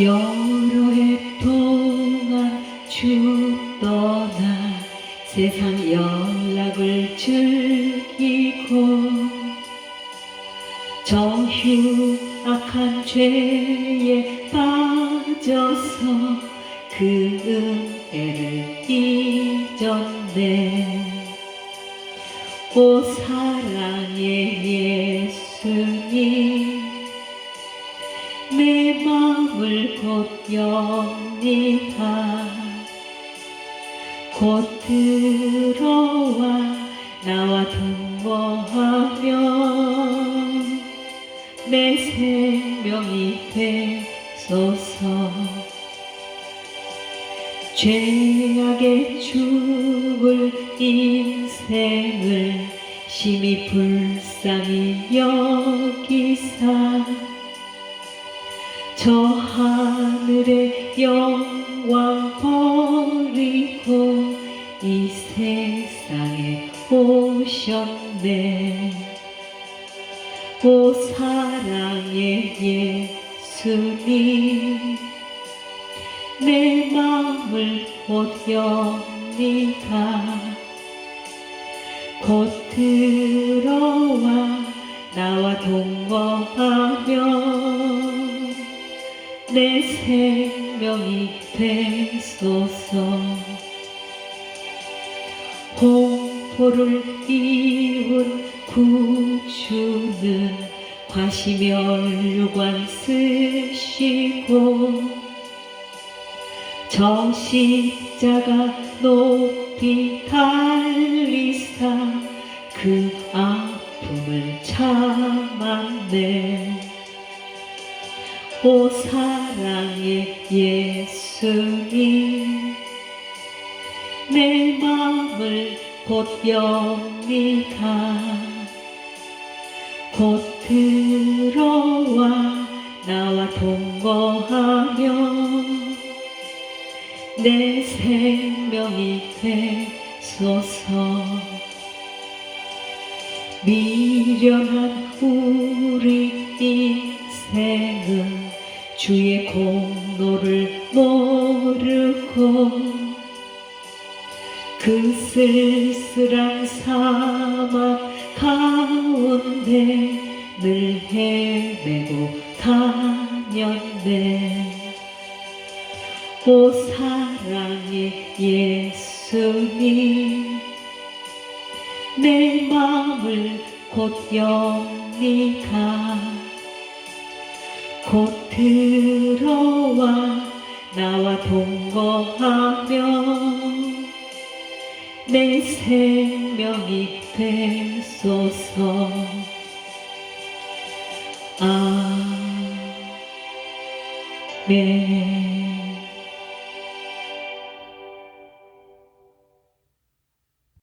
여러 해 동안 쭉 떠나 세상 연락을 즐기고 저 흉악한 죄에 빠져서 그 은혜를 잊었네. 오 사랑의 예수님 내 마음을 곧 엽니다. 곧 들어와 나와 동거하며 내 생명이 되소서. 죄악에 죽을 인생을 심히 불쌍히 여기사 저 하늘의 영광 버리고 이 세상에 오셨네. 오 사랑의 예수님 내 마음을 곧 엽니다. 곧 들어와 나와 동거하며 내 생명이 되소서. 홍포를 이룬 구주는 과시멸류관 쓰시고 저 십자가 높이 달리사 그 아픔을 참았네 오 사랑의 예수님 내 마음을 곧 엽니다 곧 들어와 나와 동거하며 내 생명이 되소서. 미련한 우리 인생은 주의 공로를 모르고 그 쓸쓸한 사막 가운데 늘 헤매고 다녔네. 오 사랑의 예수님 내 마음을 곧 엽니다 곧 들어와 나와 동거하며 내 생명이 되소서. 아멘